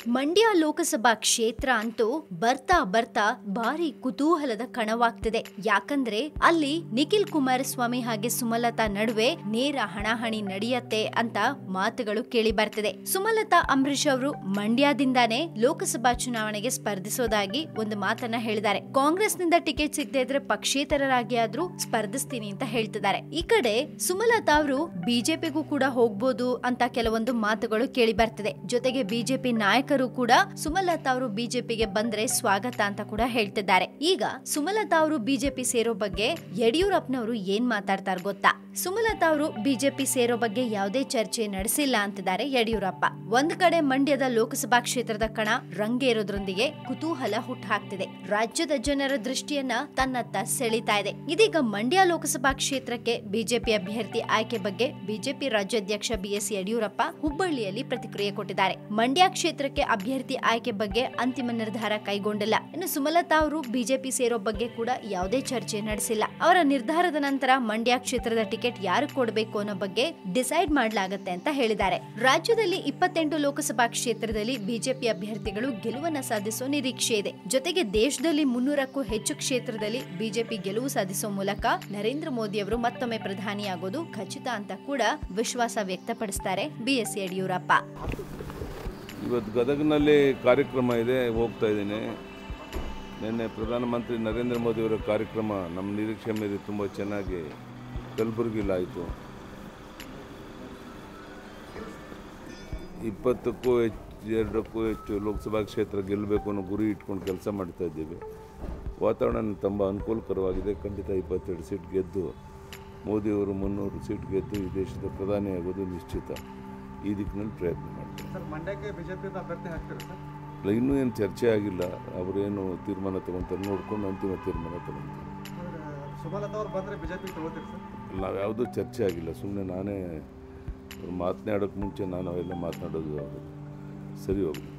ಮಂಡ್ಯ ಲೋಕಸಭಾ ಕ್ಷೇತ್ರ ಅಂತೂ ಬರ್ತಾ ಬರ್ತಾ ಭಾರಿ ಕುತೂಹಲದ ಕಣವಾಗ್ತಿದೆ. ಯಾಕಂದ್ರೆ ಅಲ್ಲಿ ನಿಖಿಲ್ ಕುಮಾರಸ್ವಾಮಿ ಹಾಗೆ ಸುಮಲತಾ ನಡುವೆ ನೇರ ಹಣಾಹಣಿ ನಡೆಯತ್ತೆ ಅಂತ ಮಾತುಗಳು ಕೇಳಿ ಬರ್ತಿದೆ. ಸುಮಲತಾ ಅಂಬರೀಶ್ ಅವರು ಮಂಡ್ಯದಿಂದಾನೇ ಲೋಕಸಭಾ ಚುನಾವಣೆಗೆ ಸ್ಪರ್ಧಿಸೋದಾಗಿ ಒಂದು ಮಾತನ್ನ ಹೇಳಿದ್ದಾರೆ. ಕಾಂಗ್ರೆಸ್ನಿಂದ ಟಿಕೆಟ್ ಸಿಗದೆ ಇದ್ರೆ ಪಕ್ಷೇತರರಾಗಿ ಆದ್ರೂ ಸ್ಪರ್ಧಿಸ್ತೀನಿ ಅಂತ ಹೇಳ್ತಿದ್ದಾರೆ. ಈ ಕಡೆ ಸುಮಲತಾ ಅವರು ಬಿಜೆಪಿಗೂ ಕೂಡ ಹೋಗ್ಬೋದು ಅಂತ ಕೆಲವೊಂದು ಮಾತುಗಳು ಕೇಳಿ ಬರ್ತಿದೆ. ಜೊತೆಗೆ ಬಿಜೆಪಿ ನಾಯಕರು ಕೂಡ ಸುಮಲತಾ ಅವರು ಬಿಜೆಪಿಗೆ ಬಂದ್ರೆ ಸ್ವಾಗತ ಅಂತ ಕೂಡ ಹೇಳ್ತಿದ್ದಾರೆ. ಈಗ ಸುಮಲತಾ ಅವರು ಬಿಜೆಪಿ ಸೇರೋ ಬಗ್ಗೆ ಯಡಿಯೂರಪ್ಪನವರು ಏನ್ ಮಾತಾಡ್ತಾರೆ ಗೊತ್ತಾ? ಸುಮಲತಾ ಅವರು ಬಿಜೆಪಿ ಸೇರೋ ಬಗ್ಗೆ ಯಾವುದೇ ಚರ್ಚೆ ನಡೆಸಿಲ್ಲ ಅಂತಿದ್ದಾರೆ ಯಡಿಯೂರಪ್ಪ. ಒಂದ್ ಕಡೆ ಮಂಡ್ಯದ ಲೋಕಸಭಾ ಕ್ಷೇತ್ರದ ಕಣ ರಂಗೇರೋದ್ರೊಂದಿಗೆ ಕುತೂಹಲ ಹುಟ್ಟಾಕ್ತಿದೆ ರಾಜ್ಯದ ಜನರ ದೃಷ್ಟಿಯನ್ನ ತನ್ನತ್ತ ಸೆಳೀತಾ ಇದೆ. ಇದೀಗ ಮಂಡ್ಯ ಲೋಕಸಭಾ ಕ್ಷೇತ್ರಕ್ಕೆ ಬಿಜೆಪಿ ಅಭ್ಯರ್ಥಿ ಆಯ್ಕೆ ಬಗ್ಗೆ ಬಿಜೆಪಿ ರಾಜ್ಯಾಧ್ಯಕ್ಷ ಬಿಎಸ್ ಯಡಿಯೂರಪ್ಪ ಹುಬ್ಬಳ್ಳಿಯಲ್ಲಿ ಪ್ರತಿಕ್ರಿಯೆ ಕೊಟ್ಟಿದ್ದಾರೆ. ಮಂಡ್ಯ ಕ್ಷೇತ್ರಕ್ಕೆ ಅಭ್ಯರ್ಥಿ ಆಯ್ಕೆ ಬಗ್ಗೆ ಅಂತಿಮ ನಿರ್ಧಾರ ಕೈಗೊಂಡಿಲ್ಲ. ಇನ್ನು ಸುಮಲತಾ ಅವರು ಬಿಜೆಪಿ ಸೇರೋ ಬಗ್ಗೆ ಕೂಡ ಯಾವುದೇ ಚರ್ಚೆ ನಡೆಸಿಲ್ಲ. ಅವರ ನಿರ್ಧಾರದ ನಂತರ ಮಂಡ್ಯ ಕ್ಷೇತ್ರದ ಟಿಕೆಟ್ ಯಾರು ಕೊಡಬೇಕು ಅನ್ನೋ ಬಗ್ಗೆ ಡಿಸೈಡ್ ಮಾಡಲಾಗುತ್ತೆ ಅಂತ ಹೇಳಿದ್ದಾರೆ. ರಾಜ್ಯದಲ್ಲಿ ಇಪ್ಪತ್ತೆಂಟು ಲೋಕಸಭಾ ಕ್ಷೇತ್ರದಲ್ಲಿ ಬಿಜೆಪಿ ಅಭ್ಯರ್ಥಿಗಳು ಗೆಲುವನ್ನ ಸಾಧಿಸೋ ನಿರೀಕ್ಷೆ ಇದೆ. ಜೊತೆಗೆ ದೇಶದಲ್ಲಿ ಮುನ್ನೂರಕ್ಕೂ ಹೆಚ್ಚು ಕ್ಷೇತ್ರದಲ್ಲಿ ಬಿಜೆಪಿ ಗೆಲುವು ಸಾಧಿಸುವ ಮೂಲಕ ನರೇಂದ್ರ ಮೋದಿ ಅವರು ಮತ್ತೊಮ್ಮೆ ಪ್ರಧಾನಿಯಾಗೋದು ಖಚಿತ ಅಂತ ಕೂಡ ವಿಶ್ವಾಸ ವ್ಯಕ್ತಪಡಿಸ್ತಾರೆ ಬಿಎಸ್ ಯಡಿಯೂರಪ್ಪ. ಇವತ್ತು ಗದಗನಲ್ಲಿ ಕಾರ್ಯಕ್ರಮ ಇದೆ, ಹೋಗ್ತಾ ಇದ್ದೀನಿ. ನಿನ್ನೆ ಪ್ರಧಾನಮಂತ್ರಿ ನರೇಂದ್ರ ಮೋದಿಯವರ ಕಾರ್ಯಕ್ರಮ ನಮ್ಮ ನಿರೀಕ್ಷೆ ಮೇಲೆ ತುಂಬ ಚೆನ್ನಾಗಿ ಕಲಬುರಗಿಲಾಯಿತು. ಇಪ್ಪತ್ತಕ್ಕೂ ಹೆಚ್ಚು, ಎರಡಕ್ಕೂ ಹೆಚ್ಚು ಲೋಕಸಭಾ ಕ್ಷೇತ್ರ ಗೆಲ್ಲಬೇಕು ಅನ್ನೋ ಗುರಿ ಇಟ್ಕೊಂಡು ಕೆಲಸ ಮಾಡ್ತಾ ಇದ್ದೀವಿ. ವಾತಾವರಣ ತುಂಬ ಅನುಕೂಲಕರವಾಗಿದೆ. ಖಂಡಿತ ಇಪ್ಪತ್ತೆರಡು ಸೀಟ್ ಗೆದ್ದು ಮೋದಿಯವರು ಮುನ್ನೂರು ಸೀಟ್ ಗೆದ್ದು ಈ ದೇಶದ ಪ್ರಧಾನಿ ಆಗೋದು ನಿಶ್ಚಿತ. ಈ ದಿಕ್ಕಿನಲ್ಲಿ ಪ್ರಯತ್ನ ಮಾಡ್ತಾರೆ ಇನ್ನೂ ಏನು ಚರ್ಚೆ ಆಗಿಲ್ಲ. ಅವರೇನು ತೀರ್ಮಾನ ತಗೊತಾರೆ ನೋಡ್ಕೊಂಡು ಅಂತಿಮ ತೀರ್ಮಾನ ತಗೋತೀರಿ. ನಾವು ಯಾವುದೂ ಚರ್ಚೆ ಆಗಿಲ್ಲ. ಸುಮ್ಮನೆ ನಾನೇ ಮಾತನಾಡೋಕ್ಕೆ ಮುಂಚೆ ನಾನು ಅವೆಲ್ಲ ಮಾತನಾಡೋದು ಸರಿ ಹೋಗ್ಲಿ.